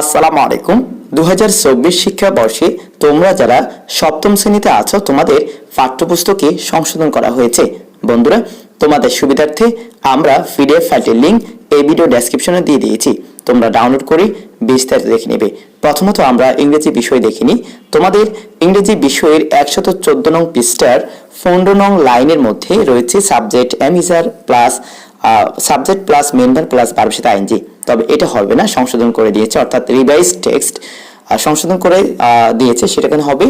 আসসালামু আলাইকুম। দু হাজার শিক্ষাবর্ষে তোমরা যারা সপ্তম শ্রেণীতে আছো, তোমাদের পাঠ্যপুস্তকে সংশোধন করা হয়েছে। বন্ধুরা, তোমাদের সুবিধার্থে আমরা পিডিএফ ফাইলটির লিঙ্ক এই ভিডিও ডেসক্রিপশনে দিয়ে দিয়েছি। তোমরা ডাউনলোড করে বিস্তারিত দেখে নেবে। প্রথমত আমরা ইংরেজি বিষয় দেখিনি তোমাদের ইংরেজি বিষয়ের একশত চোদ্দ নং পৃষ্ঠার পনেরো নং লাইনের মধ্যে রয়েছে subject এমিজার plus subject plus member plus বারোশত আইনজি তবে এটা হবে না, সংশোধন করে দিয়েছে, অর্থাৎ রিভাইজ টেক্সট সংশোধন করে দিয়েছে। সেটা কেন হবে?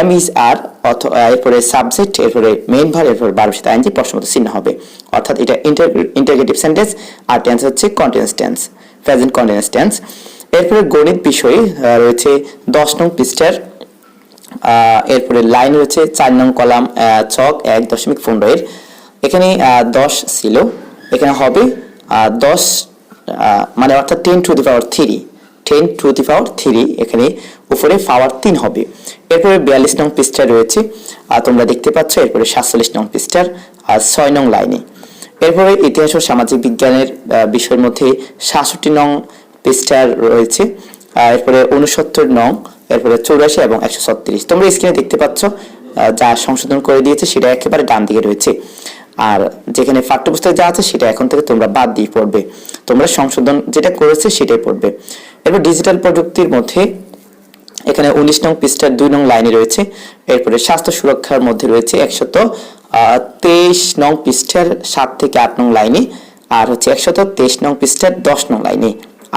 এম ইজ আর এরপরে সাবজেক্ট এরপরে মেইন ভার এরপরে বারোশত আইনজি প্রশ্নমত চিহ্ন হবে। অর্থাৎ এটা ইন্টারগ্রেটিভ সেন্টেন্স আর টেন্স হচ্ছে continuous tense present continuous tense এরপরে গণিত বিষয়ে রয়েছে দশ নং পৃষ্ঠার এরপরে লাইন রয়েছে চার নং কলাম ছক এক দশমিক পনেরো এর। এখানে দশ ছিল। এখানে হবে দশ মানে অর্থাৎ ten to the power three ten to the power three এখানে উপরে পাওয়ার তিন হবে। এরপরে বিয়াল্লিশ নং পৃষ্ঠা রয়েছে আর তোমরা দেখতে পাচ্ছ, এরপরে সাতচল্লিশ নং পৃষ্ঠার আর ছয় নং লাইনে। এরপরে ইতিহাস ও সামাজিক বিজ্ঞানের বিষয়ের মধ্যে সাতষট্টি নং পৃষ্ঠার রয়েছে এরপরে উনসত্তর নং, এরপরে চৌরাশি এবং একশো ছত্রিশ। তোমরা স্ক্রিনে দেখতে পাচ্ছ যা সংশোধন করে দিয়েছে, সেটা একেবারে ডান দিকে রয়েছে। আর যেখানে পাঠ্যপুস্তকে যা আছে সেটা এখন থেকে তোমরা বাদ দিয়ে পড়বে। তোমরা সংশোধন যেটা করেছে সেটাই পড়বে। এরপর ডিজিটাল প্রযুক্তির মধ্যে এখানে উনিশ নং পৃষ্ঠার দুই নং লাইনে রয়েছে। এরপরে স্বাস্থ্য সুরক্ষার মধ্যে রয়েছে একশত তেইশ নং পৃষ্ঠার সাত থেকে আট নং লাইনে আর হচ্ছে একশত তেইশ নং পৃষ্ঠার দশ নং লাইনে।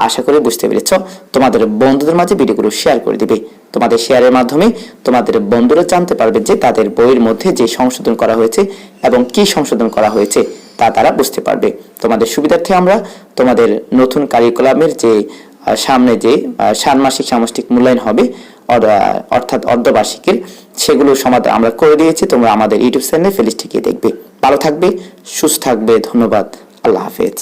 আশা করি বুঝতে পেরেছ। তোমাদের বন্ধুদের মাঝে ভিডিওগুলো শেয়ার করে দিবে। তোমাদের শেয়ারের মাধ্যমে তোমাদের বন্ধুরা জানতে পারবে যে তাদের বইয়ের মধ্যে যে সংশোধন করা হয়েছে এবং কি সংশোধন করা হয়েছে তা তারা বুঝতে পারবে। তোমাদের সুবিধার্থে আমরা তোমাদের নতুন কারিকুলামের যে সামনে যে ষান্মাসিক সামষ্টিক মূল্যায়ন হবে অর্থাৎ অর্ধবার্ষিকের, সেগুলো সমাধান আমরা করে দিয়েছি। তোমরা আমাদের ইউটিউব চ্যানেলে ফেলিস ঠিকিয়ে দেখবে। ভালো থাকবে, সুস্থ থাকবে। ধন্যবাদ। আল্লাহ হাফেজ।